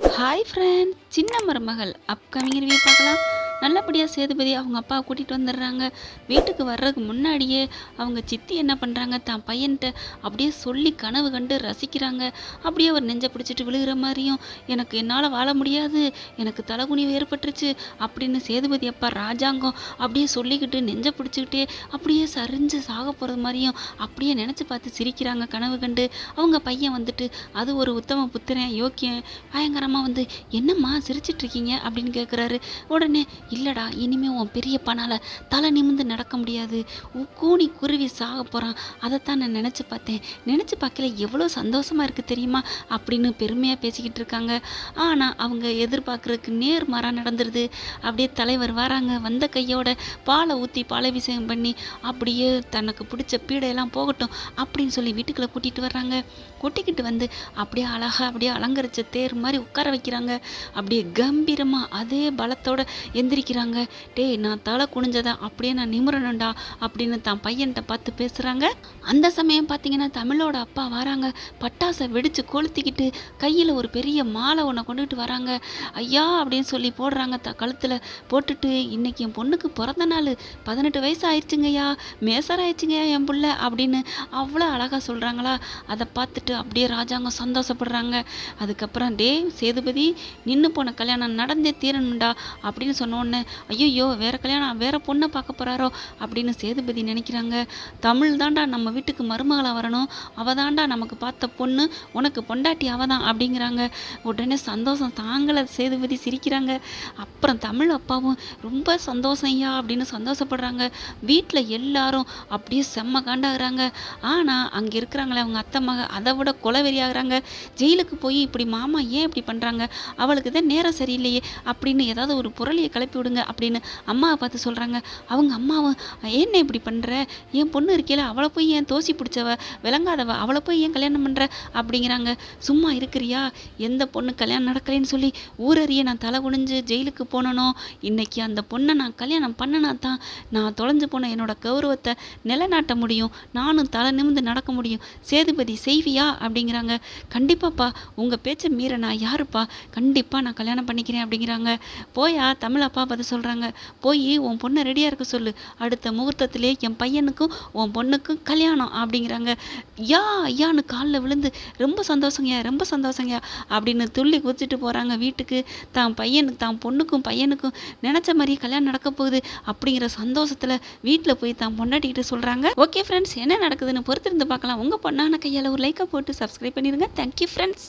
Hi friend சின்ன மருமகள் upcoming review பார்க்கலாம். நல்லபடியாக சேதுபதி அவங்க அப்பா கூட்டிகிட்டு வந்துடுறாங்க. வீட்டுக்கு வர்றதுக்கு முன்னாடியே அவங்க சித்தி என்ன பண்ணுறாங்க தான் பையன்கிட்ட அப்படியே சொல்லி கனவு கண்டு ரசிக்கிறாங்க. அப்படியே அவர் நெஞ்சை பிடிச்சிட்டு விழுகிற மாதிரியும் எனக்கு என்னால் வாழ முடியாது. எனக்கு தலைகுனிவு ஏற்பட்டுருச்சு. அப்படின்னு சேதுபதி அப்பா ராஜாங்கம் அப்படியே சொல்லிக்கிட்டு நெஞ்சை பிடிச்சிக்கிட்டே அப்படியே சரிஞ்சு சாக போகிறது மாதிரியும் அப்படியே நினச்சி பார்த்து சிரிக்கிறாங்க கனவு கண்டு. அவங்க பையன் வந்துட்டு அது ஒரு உத்தம புத்திரன் யோக்கியன் பயங்கரமாக வந்து என்னம்மா சிரிச்சிட்ருக்கீங்க அப்படின்னு கேட்குறாரு உடனே இல்லைடா இனிமே உன் பெரியப்பனால தலை நிமிந்து நடக்க முடியாது. கூணி கூனி குருவி சாக போகிறான் அதைத்தான் நான் நினச்சி பார்த்தேன். நினச்சி பார்க்கல எவ்வளோ சந்தோஷமாக இருக்குது தெரியுமா? அப்படின்னு பெருமையாக பேசிக்கிட்டு இருக்காங்க. ஆனால் அவங்க எதிர்பார்க்குறதுக்கு நேர்மாறாக நடந்துருது. அப்படியே தலைவர் வராங்க. வந்த கையோட பாலை ஊற்றி பாலாபிஷேகம் பண்ணி அப்படியே தனக்கு பிடிச்ச பீடையெல்லாம் போகட்டும் அப்படின்னு சொல்லி வீட்டுக்குள்ளே கூட்டிகிட்டு வர்றாங்க. கூட்டிக்கிட்டு வந்து அப்படியே அழகாக அப்படியே அலங்கரிச்ச தேர் மாதிரி உட்கார வைக்கிறாங்க. அப்படியே கம்பீரமாக அதே பலத்தோட எந்திரிக்கிறாங்க டேய் நான் தலை குனிஞ்சதை அப்படியே நான் நிமிரணும்டா அப்படின்னு தான் பையன்கிட்ட பார்த்து பேசுகிறாங்க அந்த சமயம் பார்த்தீங்கன்னா தமிழோட அப்பா வராங்க. பட்டாசை வெடித்து கொளுத்திக்கிட்டு கையில் ஒரு பெரிய மாலை ஒன்று கொண்டுகிட்டு வராங்க. ஐயா அப்படின்னு சொல்லி போடுறாங்க த கழுத்தில் போட்டுட்டு இன்னைக்கு என் பொண்ணுக்கு பிறந்த நாள். பதினெட்டு வயசு ஆயிடுச்சுங்கய்யா. மேசர் ஆயிடுச்சுங்கய்யா என் பிள்ளை அப்படின்னு அவ்வளோ அழகாக சொல்கிறாங்களா அதை பார்த்துட்டு அப்படியே ராஜாங்க சந்தோஷப்படுறாங்க. அதுக்கப்புறம் டே சேதுபதி நின்று போன கல்யாணம் நடந்தே தீரணும்டா அப்படின்னு சொன்னோன்னே பொண்ணு ஐயோ வேற கல்யாணம் வேற பொண்ணை பார்க்க போறாரோ? அப்படின்னு சேதுபதி நினைக்கிறாங்க. தமிழ் தாண்டா நம்ம வீட்டுக்கு மருமகளாக வரணும். அவ தாண்டா நமக்கு பார்த்த பொண்ணு உனக்கு பொண்டாட்டி அவள் தான் அப்படிங்கிறாங்க. உடனே சந்தோஷம் தாங்களை சேதுபதி சிரிக்கிறாங்க. அப்புறம் தமிழ் அப்பாவும் ரொம்ப சந்தோஷம் ஐயா அப்படின்னு சந்தோஷப்படுறாங்க. வீட்டில் எல்லாரும் அப்படியே செம்ம காண்டாகிறாங்க. ஆனால் அங்கே இருக்கிறாங்களே அவங்க அத்தை மக அதை விட கொலவெறியாகிறாங்க. ஜெயிலுக்கு போய் இப்படி மாமா ஏன் இப்படி பண்ணுறாங்க அவளுக்கு தான் நேரம் சரியில்லையே அப்படின்னு ஏதாவது ஒரு புரளியை கிளப்பி விடுங்க அப்படின்னு அம்மாவை பார்த்து சொல்கிறாங்க அவங்க அம்மாவும் என்ன இப்படி பண்ணுற என் பொண்ணு இருக்கையில் அவளை போய் ஏன் தோசி பிடிச்சவ விளங்காதவ அவளை போய் ஏன் கல்யாணம் பண்ணுற அப்படிங்கிறாங்க. சும்மா இருக்கிறியா? எந்த பொண்ணு கல்யாணம் நடக்கலைன்னு சொல்லி ஊரறிய நான் தலை குனிஞ்சு ஜெயிலுக்கு போனனோ? இன்னைக்கு அந்த பொண்ணை நான் கல்யாணம் பண்ணனா தான் நான் தொலைஞ்சு போன என்னோட கௌரவத்தை நிலைநாட்ட முடியும். நானும் தலை நிமிந்து நடக்க முடியும். சேதுபதி செய்வியா? அப்படிங்கிறாங்க. கண்டிப்பாப்பா. உங்கள் பேச்சை மீற நான் யாருப்பா? கண்டிப்பாக நான் கல்யாணம் பண்ணிக்கிறேன் அப்படிங்கிறாங்க. போயா தமிழப்பா பதில் சொல்கிறாங்க போய் உன் பொண்ணை ரெடியாக இருக்க சொல்லு. அடுத்த முகூர்த்தத்திலே என் பையனுக்கும் உன் பொண்ணுக்கும் கல்யாணம் அப்படிங்கிறாங்க. யா ஐயான்னு காலில் விழுந்து ரொம்ப சந்தோஷங்கய்யா ரொம்ப சந்தோஷங்கய்யா அப்படின்னு துள்ளி குதிச்சுட்டு போகிறாங்க வீட்டுக்கு. தான் பையனுக்கு தான் பொண்ணுக்கும் பையனுக்கும் நினச்ச மாதிரியே கல்யாணம் நடக்க போகுது அப்படிங்கிற சந்தோஷத்தில் வீட்டில் போய் தான் பொண்டாட்டிக்கிட்டு சொல்கிறாங்க ஓகே ஃப்ரெண்ட்ஸ் என்ன நடக்குதுன்னு பொறுத்திருந்து பார்க்கலாம் உங்கள் பொண்ணான கையால் ஒரு லைக்கை போட்டு சப்ஸ்கிரைப் பண்ணிடுங்க தேங்க்யூ ஃப்ரெண்ட்ஸ்